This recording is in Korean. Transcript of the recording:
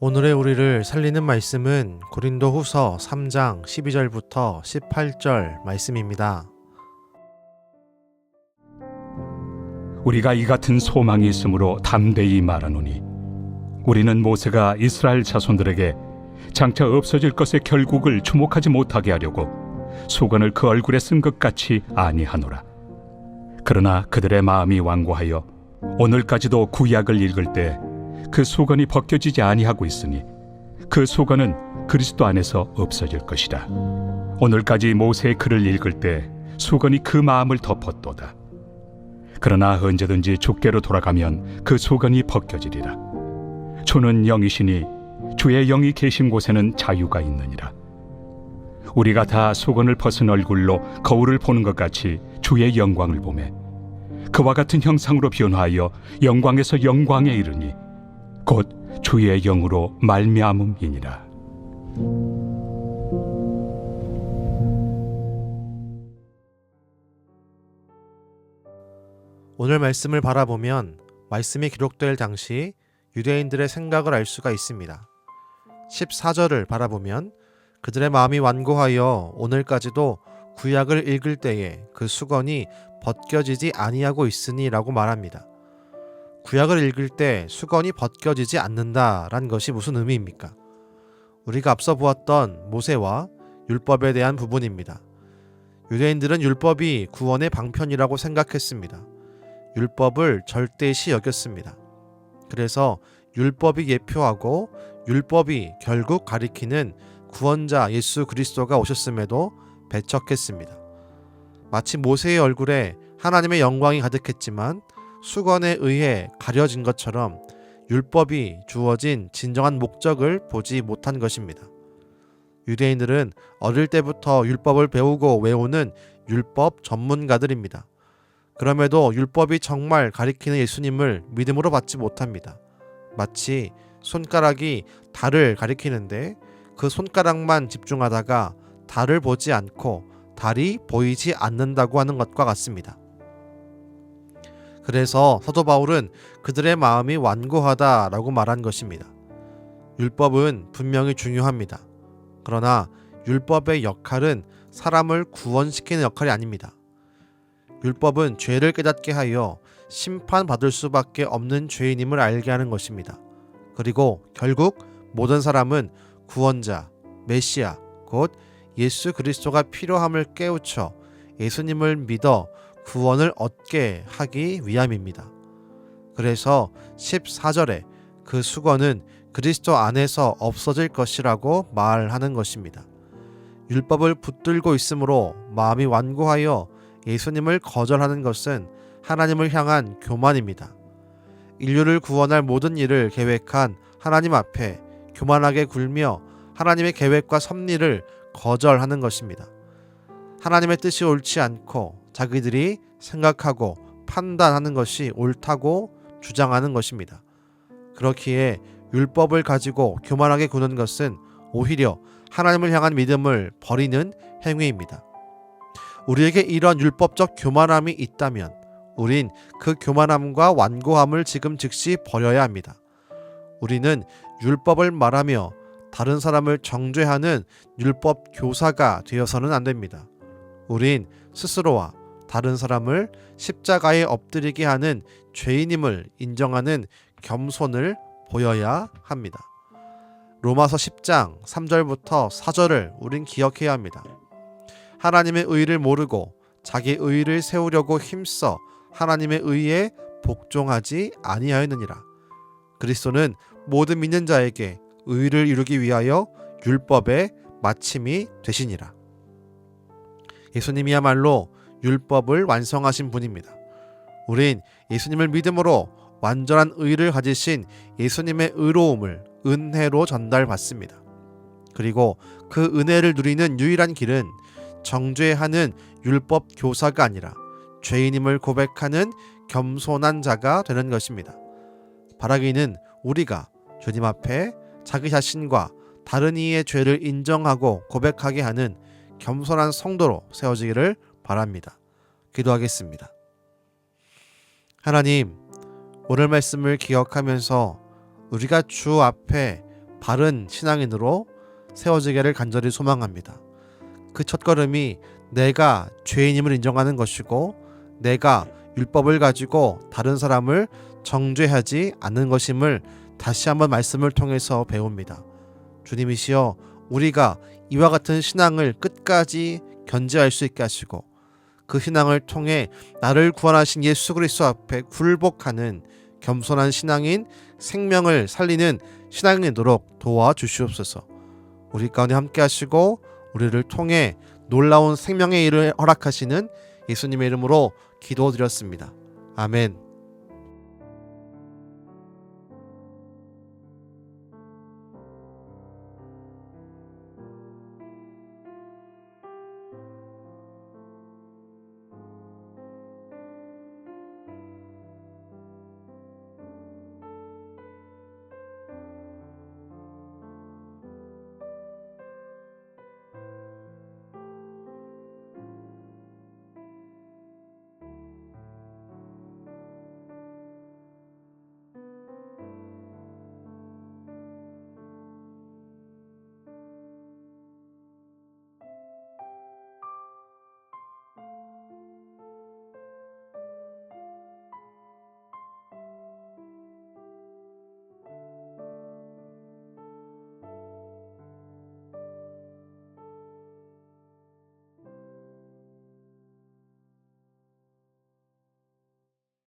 오늘의 우리를 살리는 말씀은 고린도 후서 3장 12절부터 18절 말씀입니다. 우리가 이 같은 소망이 있으므로 담대히 말하노니 우리는 모세가 이스라엘 자손들에게 장차 없어질 것의 결국을 주목하지 못하게 하려고 수건을 그 얼굴에 쓴 것 같이 아니하노라 그러나 그들의 마음이 완고하여 오늘까지도 구약을 읽을 때 그 수건이 벗겨지지 아니하고 있으니 그 수건은 그리스도 안에서 없어질 것이라 오늘까지 모세의 글을 읽을 때 수건이 그 마음을 덮었도다 그러나 언제든지 주께로 돌아가면 그 수건이 벗겨지리라. 주는 영이시니 주의 영이 계신 곳에는 자유가 있느니라. 우리가 다 수건을 벗은 얼굴로 거울을 보는 것 같이 주의 영광을 보매 그와 같은 형상으로 변화하여 영광에서 영광에 이르니 곧 주의 영으로 말미암음이니라. 오늘 말씀을 바라보면 말씀이 기록될 당시 유대인들의 생각을 알 수가 있습니다. 14절을 바라보면 그들의 마음이 완고하여 오늘까지도 구약을 읽을 때에 그 수건이 벗겨지지 아니하고 있으니라고 말합니다. 구약을 읽을 때 수건이 벗겨지지 않는다란 것이 무슨 의미입니까? 우리가 앞서 보았던 모세와 율법에 대한 부분입니다. 유대인들은 율법이 구원의 방편이라고 생각했습니다. 율법을 절대시 여겼습니다. 그래서 율법이 예표하고 율법이 결국 가리키는 구원자 예수 그리스도가 오셨음에도 배척했습니다. 마치 모세의 얼굴에 하나님의 영광이 가득했지만 수건에 의해 가려진 것처럼 율법이 주어진 진정한 목적을 보지 못한 것입니다. 유대인들은 어릴 때부터 율법을 배우고 외우는 율법 전문가들입니다. 그럼에도 율법이 정말 가리키는 예수님을 믿음으로 받지 못합니다. 마치 손가락이 달을 가리키는데 그 손가락만 집중하다가 달을 보지 않고 달이 보이지 않는다고 하는 것과 같습니다. 그래서 사도 바울은 그들의 마음이 완고하다라고 말한 것입니다. 율법은 분명히 중요합니다. 그러나 율법의 역할은 사람을 구원시키는 역할이 아닙니다. 율법은 죄를 깨닫게 하여 심판받을 수밖에 없는 죄인임을 알게 하는 것입니다. 그리고 결국 모든 사람은 구원자, 메시아, 곧 예수 그리스도가 필요함을 깨우쳐 예수님을 믿어 구원을 얻게 하기 위함입니다. 그래서 14절에 그 수건은 그리스도 안에서 없어질 것이라고 말하는 것입니다. 율법을 붙들고 있으므로 마음이 완고하여 예수님을 거절하는 것은 하나님을 향한 교만입니다. 인류를 구원할 모든 일을 계획한 하나님 앞에 교만하게 굴며 하나님의 계획과 섭리를 거절하는 것입니다. 하나님의 뜻이 옳지 않고 자기들이 생각하고 판단하는 것이 옳다고 주장하는 것입니다. 그렇기에 율법을 가지고 교만하게 구는 것은 오히려 하나님을 향한 믿음을 버리는 행위입니다. 우리에게 이런 율법적 교만함이 있다면 우린 그 교만함과 완고함을 지금 즉시 버려야 합니다. 우리는 율법을 말하며 다른 사람을 정죄하는 율법 교사가 되어서는 안 됩니다. 우린 스스로와 다른 사람을 십자가에 엎드리게 하는 죄인임을 인정하는 겸손을 보여야 합니다. 로마서 10장 3절부터 4절을 우린 기억해야 합니다. 하나님의 의를 모르고 자기 의를 세우려고 힘써 하나님의 의에 복종하지 아니하였느니라. 그리스도는 모든 믿는 자에게 의를 이루기 위하여 율법의 마침이 되시니라. 예수님이야말로 율법을 완성하신 분입니다. 우린 예수님을 믿음으로 완전한 의를 가지신 예수님의 의로움을 은혜로 전달받습니다. 그리고 그 은혜를 누리는 유일한 길은 정죄하는 율법 교사가 아니라 죄인임을 고백하는 겸손한 자가 되는 것입니다. 바라기는 우리가 주님 앞에 자기 자신과 다른 이의 죄를 인정하고 고백하게 하는 겸손한 성도로 세워지기를 바랍니다. 기도하겠습니다. 하나님, 오늘 말씀을 기억하면서 우리가 주 앞에 바른 신앙인으로 세워지기를 간절히 소망합니다. 그 첫걸음이 내가 죄인임을 인정하는 것이고 내가 율법을 가지고 다른 사람을 정죄하지 않는 것임을 다시 한번 말씀을 통해서 배웁니다. 주님이시여 우리가 이와 같은 신앙을 끝까지 견지할 수 있게 하시고 그 신앙을 통해 나를 구원하신 예수 그리스도 앞에 굴복하는 겸손한 신앙인 생명을 살리는 신앙이도록 도와주시옵소서. 우리 가운데 함께 하시고 우리를 통해 놀라운 생명의 일을 허락하시는 예수님의 이름으로 기도드렸습니다. 아멘.